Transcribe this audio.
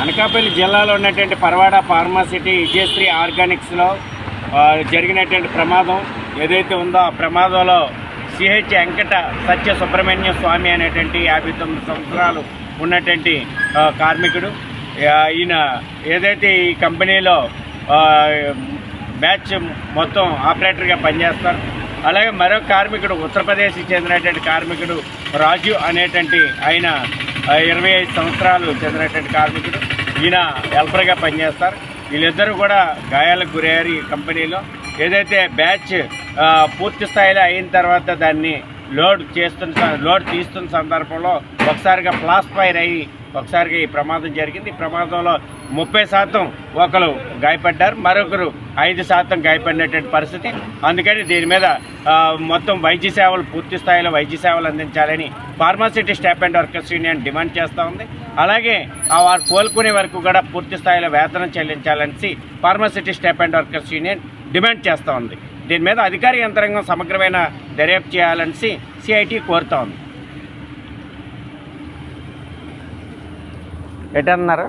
అనకాపల్లి జిల్లాలో ఉన్నటువంటి పరవాడ ఫార్మాసిటీ విజయశ్రీ ఆర్గానిక్స్లో జరిగినటువంటి ప్రమాదం ఏదైతే ఉందో ఆ ప్రమాదంలో సిహెచ్ వెంకట సత్య సుబ్రహ్మణ్య స్వామి అనేటువంటి యాభై తొమ్మిది సంవత్సరాలు ఉన్నటువంటి కార్మికుడు. ఈయన ఏదైతే ఈ కంపెనీలో మ్యాచ్ బ్యాచ్ మొత్తం ఆపరేటర్గా పనిచేస్తారు. అలాగే మరో కార్మికుడు ఉత్తరప్రదేశ్కి చెందినటువంటి కార్మికుడు రాజు అనేటువంటి ఆయన ఇరవై ఐదు సంవత్సరాలు చెందినటువంటి కార్మికుడు. ఈయన హెల్పర్గా పనిచేస్తారు. వీళ్ళిద్దరూ కూడా గాయాలకు గురయ్యారు ఈ కంపెనీలో. ఏదైతే బ్యాచ్ పూర్తి స్థాయిలో అయిన తర్వాత దాన్ని లోడ్ చేస్తున్న లోడ్ తీస్తున్న సందర్భంలో ఒకసారిగా ఫ్లాస్ ఫైర్ అయ్యి ఒకసారికి ప్రమాదం జరిగింది. ప్రమాదంలో ముప్పై శాతం ఒకరు గాయపడ్డారు. మరొకరు ఐదు శాతం గాయపడినటువంటి పరిస్థితి. అందుకని దీని మీద మొత్తం వైద్య సేవలు పూర్తి స్థాయిలో వైద్య సేవలు అందించాలని pharma city staff and workers union demand చేస్తూ ఉంది. అలాగే ఆ వారు కోలుకునే వరకు కూడా పూర్తి స్థాయిలో వేతనం చెల్లించాలని pharma city staff and workers union demand చేస్తూ ఉంది. దీని మీద అధికార యంత్రాంగం సమగ్రమైన దర్యాప్తు చేయాలని సిఐటి కోరుతూ ఉంది. ఎటన్నారు